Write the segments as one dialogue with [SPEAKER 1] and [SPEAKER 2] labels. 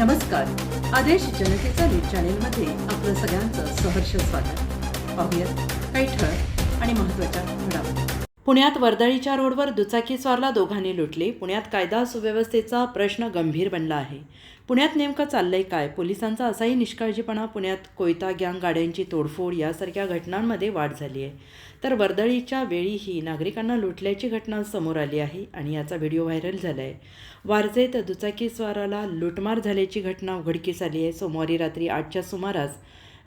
[SPEAKER 1] नमस्कार. आदेश जनतेचा न्यूज चॅनेलमध्ये आपलं सगळ्यांचं सहर्ष स्वागत. पाहूयात काही ठळक आणि महत्त्वाच्या घडामोडी. पुण्यात वर्दळीच्या रोडवर दुचाकीस्वारला दोघांनी लुटले. पुण्यात कायदा सुव्यवस्थेचा प्रश्न गंभीर बनला आहे. पुण्यात नेमकं चाललंय काय? पोलिसांचा असाही निष्काळजीपणा पुण्यात कोयता गँग गाड्यांची तोडफोड यासारख्या घटनांमध्ये वाढ झाली आहे. तर वर्दळीच्या वेळीही नागरिकांना लुटल्याची घटना समोर आली आहे आणि याचा व्हिडिओ व्हायरल झाला आहे वारजेत दुचाकीस्वाराला लुटमार झाल्याची घटना उघडकीस आली आहे. सोमवारी रात्री आठच्या सुमारास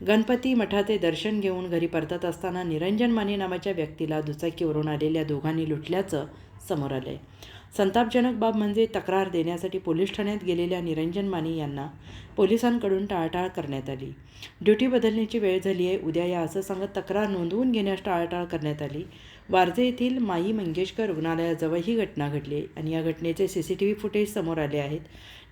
[SPEAKER 1] गणपती मठाचे दर्शन घेऊन घरी परतत असताना निरंजन माने नावाच्या व्यक्तीला दुचाकीवरून आलेल्या दोघांनी लुटल्याचं समोर आलं आहे संतापजनक बाब म्हणजे तक्रार देण्यासाठी पोलीस ठाण्यात गेलेल्या निरंजन माने यांना पोलिसांकडून टाळाटाळ करण्यात आली. ड्युटी बदलण्याची वेळ झाली आहे उद्या या असं सांगत तक्रार नोंदवून घेण्यास टाळाटाळ करण्यात आली. वारजे येथील माई मंगेशकर रुग्णालयाजवळ ही घटना घडली आणि या घटनेचे C C T V footage समोर आले आहेत.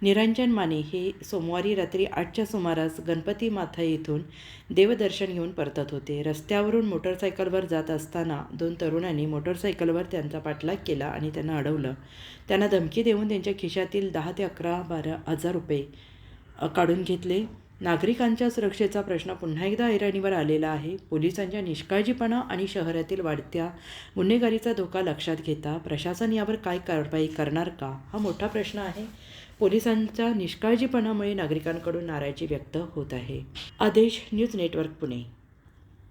[SPEAKER 1] निरंजन माने हे सोमवारी रात्री आठच्या सुमारास गणपती माथा येथून देवदर्शन घेऊन परतत होते. रस्त्यावरून मोटरसायकलवर जात असताना दोन तरुणांनी मोटरसायकलवर त्यांचा पाठलाग केला. आणि त्यांना अडवलं. त्यांना धमकी देऊन त्यांच्या खिशातील दहा ते अकरा बारा हजार रुपये काढून घेतले. नागरिकांच्या सुरक्षेचा प्रश्न पुन्हा एकदा ऐरणीवर आलेला आहे. पोलिसांच्या निष्काळजीपणा आणि शहरातील वाढत्या गुन्हेगारीचा धोका लक्षात घेता प्रशासन यावर काय कारवाई करणार का? हा मोठा प्रश्न आहे. पोलिसांच्या निष्काळजीपणामुळे नागरिकांकडून नाराजी व्यक्त होत आहे. आदेश न्यूज नेटवर्क पुणे.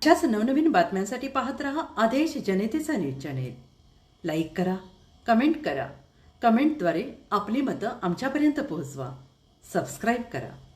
[SPEAKER 1] अशाच नवनवीन बातम्यांसाठी पाहत रहा आदेश जनतेचा न्यूज चॅनेल. लाईक करा कमेंट करा. कमेंटद्वारे आपली मतं आमच्यापर्यंत पोहोचवा. सबस्क्राईब करा.